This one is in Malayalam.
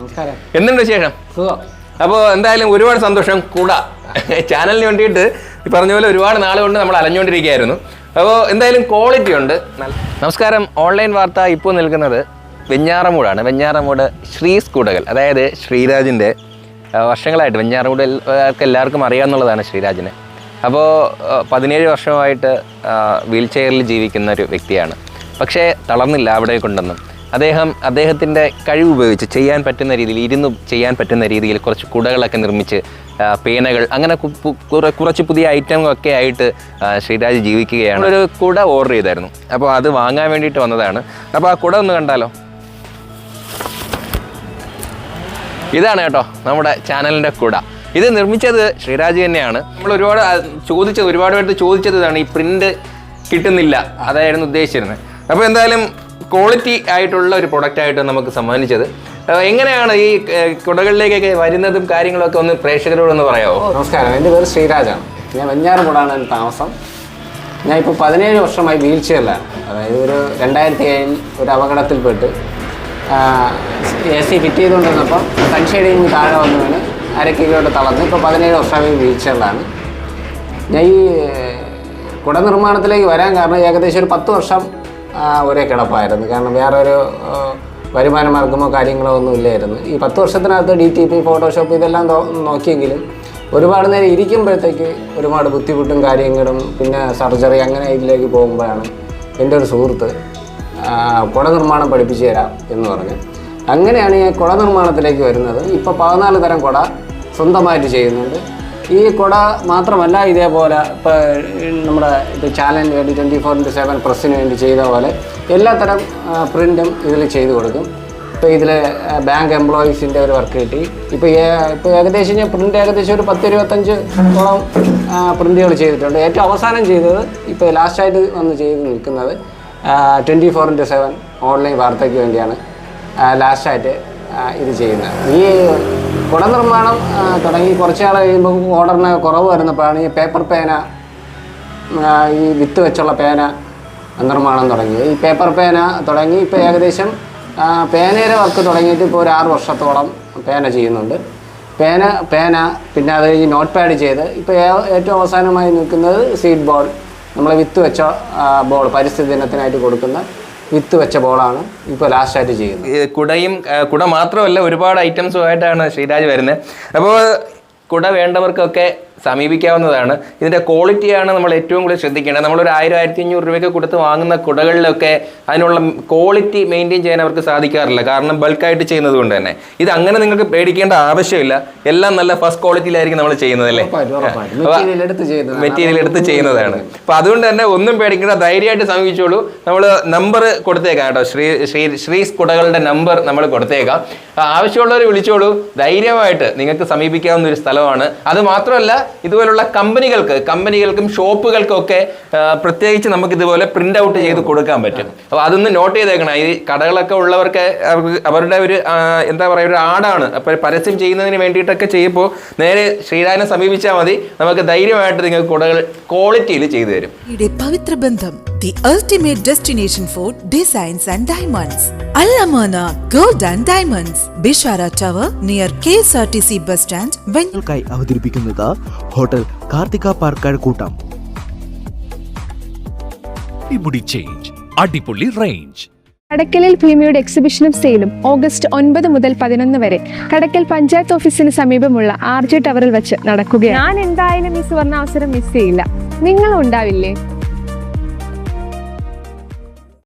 എന്തുണ്ട് വിശേഷം? അപ്പോൾ എന്തായാലും ഒരുപാട് സന്തോഷം. കൂടാ. ചാനലിന് വേണ്ടിയിട്ട് ഈ പറഞ്ഞ പോലെ ഒരുപാട് നാൾ കൊണ്ട് നമ്മൾ അലഞ്ഞുകൊണ്ടിരിക്കുകയായിരുന്നു. അപ്പോൾ എന്തായാലും ക്വാളിറ്റി ഉണ്ട്. നമസ്കാരം. ഓൺലൈൻ വാർത്ത ഇപ്പോൾ നിൽക്കുന്നത് വെഞ്ഞാറമൂടാണ്. വെഞ്ഞാറമൂട് ശ്രീസ് കൂടകൾ അതായത് ശ്രീരാജിന്റെ വർഷങ്ങളായിട്ട് വെഞ്ഞാറമൂട് എല്ലാവർക്കും എല്ലാവർക്കും അറിയാവുന്നതാണ് ശ്രീരാജിനെ. അപ്പോൾ പതിനേഴ് വർഷമായിട്ട് വീൽ ചെയറിൽ ജീവിക്കുന്ന ഒരു വ്യക്തിയാണ്. പക്ഷേ തളർന്നില്ല അവിടെ കൊണ്ടൊന്നും. അദ്ദേഹം അദ്ദേഹത്തിന്റെ കഴിവ് ഉപയോഗിച്ച് ചെയ്യാൻ പറ്റുന്ന രീതിയിൽ ഇരുന്ന് ചെയ്യാൻ പറ്റുന്ന രീതിയിൽ കുറച്ച് കുടകളൊക്കെ നിർമ്മിച്ച് പേനകൾ അങ്ങനെ കുറച്ച് പുതിയ ഐറ്റങ്ങളൊക്കെ ആയിട്ട് ശ്രീരാജ് ജീവിക്കുകയാണ്. ഒരു കുട ഓർഡർ ചെയ്തായിരുന്നു. അപ്പോൾ അത് വാങ്ങാൻ വേണ്ടിയിട്ട് വന്നതാണ്. അപ്പോൾ ആ കുട ഒന്ന് കണ്ടാലോ? ഇതാണ് കേട്ടോ നമ്മുടെ ചാനലിന്റെ കുട. ഇത് നിർമ്മിച്ചത് ശ്രീരാജ് തന്നെയാണ്. നമ്മൾ ഒരുപാട് ചോദിച്ചത് ഒരുപാട് പേർക്ക് ചോദിച്ചത് ഇതാണ് ഈ പ്രിന്റ് കിട്ടുന്നില്ല. അതായിരുന്നു ഉദ്ദേശിച്ചിരുന്നത്. അപ്പോൾ എന്തായാലും ക്വാളിറ്റി ആയിട്ടുള്ള ഒരു പ്രൊഡക്റ്റ് ആയിട്ട് നമുക്ക് സമ്മാനിച്ചത്. എങ്ങനെയാണ് ഈ കുടകളിലേക്കൊക്കെ വരുന്നതും കാര്യങ്ങളൊക്കെ ഒന്ന് പ്രേക്ഷകരോടൊന്ന് പറയാമോ നമസ്കാരം. എന്റെ പേര് ശ്രീരാജാണ്. ഞാൻ വെഞ്ഞാറമൂടാണ് എന്റെ താമസം. ഞാൻ ഇപ്പോൾ പതിനേഴ് വർഷമായി വീൽ ചെയറിലാണ്. അതായത് ഒരു രണ്ടായിരത്തി ഏഴിൽ ഒരു അപകടത്തിൽപ്പെട്ട് എ സി ഫിറ്റ് ചെയ്തുകൊണ്ടിരുന്നപ്പം സൺഷെയ്ഡിൽ നിന്ന് താഴെ വന്നു വീണ് അര കിലോട്ട് തളർന്ന് ഇപ്പോൾ പതിനേഴ് വർഷമായി വീൽ ചെയറിലാണ്. ഞാൻ ഈ കുട നിർമ്മാണത്തിലേക്ക് വരാൻ കാരണം ഏകദേശം ഒരു പത്ത് വർഷം ഒരേ കിടപ്പായിരുന്നു. കാരണം വേറൊരു വരുമാന മാർഗമോ കാര്യങ്ങളോ ഒന്നും ഇല്ലായിരുന്നു. ഈ പത്ത് വർഷത്തിനകത്ത് ഡി ടി പി ഫോട്ടോഷോപ്പ് ഇതെല്ലാം നോക്കിയെങ്കിലും ഒരുപാട് നേരം ഇരിക്കുമ്പോഴത്തേക്ക് ഒരുപാട് ബുദ്ധിമുട്ടും കാര്യങ്ങളും പിന്നെ സർജറി അങ്ങനെ ഇതിലേക്ക് പോകുമ്പോഴാണ് എന്റെ ഒരു സുഹൃത്ത് കുട നിർമ്മാണം പഠിപ്പിച്ചു തരാം എന്ന് പറഞ്ഞു. അങ്ങനെയാണ് ഞാൻ കുട നിർമ്മാണത്തിലേക്ക് വരുന്നത്. ഇപ്പോൾ പതിനാല് തരം കുട സ്വന്തമായിട്ട് ചെയ്യുന്നുണ്ട്. ഈ കുട മാത്രമല്ല ഇതേപോലെ ഇപ്പോൾ നമ്മുടെ ഇത് ചാനലിന് വേണ്ടി ട്വന്റി ഫോർ ഇന്റു സെവൻ പ്രസ്സിന് വേണ്ടി ചെയ്ത പോലെ എല്ലാത്തരം പ്രിന്റും ഇതിൽ ചെയ്തു കൊടുക്കും. ഇപ്പോൾ ഇതിൽ ബാങ്ക് എംപ്ലോയീസിന്റെ ഒരു വർക്ക് കിട്ടി. ഇപ്പോൾ ഇപ്പോൾ ഏകദേശം ഞാൻ പ്രിന്റ് ഏകദേശം ഒരു പത്ത് ഇരുപത്തഞ്ച് ഓളം പ്രിന്റുകൾ ചെയ്തിട്ടുണ്ട്. ഏറ്റവും അവസാനം ചെയ്തത് ഇപ്പോൾ ലാസ്റ്റായിട്ട് വന്ന് ചെയ്ത് നിൽക്കുന്നത് twenty four into seven online വാർത്തയ്ക്ക് വേണ്ടിയാണ് ലാസ്റ്റായിട്ട് ഇത് ചെയ്യുന്നത്. ഈ കുട നിർമ്മാണം തുടങ്ങി കുറച്ച് നാൾ കഴിയുമ്പോൾ ഓർഡറിന് കുറവ് വരുന്നപ്പോഴാണ് ഈ പേപ്പർ പേന ഈ വിത്ത് വെച്ചുള്ള പേന നിർമ്മാണം തുടങ്ങിയത്. ഈ പേപ്പർ പേന തുടങ്ങി ഇപ്പോൾ ഏകദേശം പേനയുടെ വർക്ക് തുടങ്ങിയിട്ട് ഇപ്പോൾ ഒരു ആറ് വർഷത്തോളം പേന ചെയ്യുന്നുണ്ട്. പേന പേന പിന്നെ അത് കഴിഞ്ഞ് നോട്ട് പാഡ് ചെയ്ത് ഇപ്പോൾ ഏറ്റവും അവസാനമായി നിൽക്കുന്നത് സീഡ് ബോൾ നമ്മൾ വിത്ത് വെച്ച ബോൾ പരിസ്ഥിതി ദിനത്തിനായിട്ട് കൊടുക്കുന്ന വിത്ത് വെച്ച ബോളാണ് ഇപ്പോൾ ലാസ്റ്റായിട്ട് ചെയ്യുന്നത്. കുടയും കുട മാത്രമല്ല ഒരുപാട് ഐറ്റംസുമായിട്ടാണ് ശ്രീരാജ് വരുന്നത്. അപ്പോൾ കുട വേണ്ടവർക്കൊക്കെ സമീപിക്കാവുന്നതാണ്. ഇതിന്റെ ക്വാളിറ്റിയാണ് നമ്മൾ ഏറ്റവും കൂടുതൽ ശ്രദ്ധിക്കേണ്ടത്. നമ്മളൊരു ആയിരം ആയിരത്തി അഞ്ഞൂറ് രൂപയ്ക്ക് കൊടുത്ത് വാങ്ങുന്ന കുടകളിലൊക്കെ അതിനുള്ള ക്വാളിറ്റി മെയിന്റെയിൻ ചെയ്യാൻ അവർക്ക് സാധിക്കാറില്ല. കാരണം ബൾക്കായിട്ട് ചെയ്യുന്നത് കൊണ്ട് തന്നെ. ഇത് അങ്ങനെ നിങ്ങൾക്ക് പേടിക്കേണ്ട ആവശ്യമില്ല. എല്ലാം നല്ല ഫസ്റ്റ് ക്വാളിറ്റിയിലായിരിക്കും നമ്മൾ ഉറപ്പായിട്ടും, ഉറപ്പായിട്ടും. മെറ്റീരിയൽ എടുത്ത് ചെയ്യുന്നതാണ്. അപ്പം എടുത്ത് ചെയ്യുന്നതാണ്. അപ്പൊ അതുകൊണ്ട് തന്നെ ഒന്നും പേടിക്കേണ്ട ധൈര്യമായിട്ട് സമീപിച്ചോളൂ. നമ്മൾ നമ്പർ കൊടുത്തേക്കാം കേട്ടോ. ശ്രീ ശ്രീ ശ്രീസ് കുടകളുടെ നമ്പർ നമ്മൾ കൊടുത്തേക്കാം. ആവശ്യമുള്ളവർ വിളിച്ചോളൂ. ധൈര്യമായിട്ട് നിങ്ങൾക്ക് സമീപിക്കാവുന്ന ഒരു സ്ഥലമാണ്. അത് മാത്രമല്ല ഇതുപോലുള്ള കമ്പനികൾക്ക് കമ്പനികൾക്കും ഷോപ്പുകൾക്കും ഒക്കെ പ്രത്യേകിച്ച് നമുക്ക് ഇതുപോലെ പ്രിന്റ് ഔട്ട് ചെയ്ത് കൊടുക്കാൻ പറ്റും. അപ്പോൾ അതൊന്ന് നോട്ട് ചെയ്തേക്കണം. ഈ കടകളൊക്കെ ഉള്ളവർക്ക് അവരുടെ ഒരു എന്താ പറയുക ഒരു ആടാണ്. അപ്പോൾ പരസ്യം ചെയ്യുന്നതിന് വേണ്ടിയിട്ടൊക്കെ ചെയ്യുമ്പോൾ നേരെ ശ്രീരാജനെ സമീപിച്ചാൽ മതി. നമുക്ക് ധൈര്യമായിട്ട് നിങ്ങൾക്ക് കുടകൾ ക്വാളിറ്റിയിൽ ചെയ്തു തരും. പവിത്ര ബന്ധം. The ultimate destination for designs and diamonds അല്ലമാന gold and diamonds Bishara tower near K S R T C bus stand വെഞ്ഞ നിങ്ങൾക്കായി അവതരിപ്പിക്കുന്നത് ഹോട്ടൽ കാർത്തിക പാർക്കാട് കൂട്ടം അടിമുടി ചേഞ്ച് അടിപൊളി റേഞ്ച്. കടക്കലിൽ ഭീമയുടെ എക്സിബിഷനും സെയിലും ഓഗസ്റ്റ് ഒൻപത് മുതൽ പതിനൊന്ന് വരെ. കടക്കൽ പഞ്ചായത്ത് ഓഫീസിന് സമീപമുള്ള ആർ ജെ ടവറിൽ വെച്ച് നടക്കുകയാണ്. ഞാൻ എന്തായാലും ഈ സുവർണ അവസരം മിസ് ചെയ്യില്ല. നിങ്ങളും ഉണ്ടാവില്ലേ?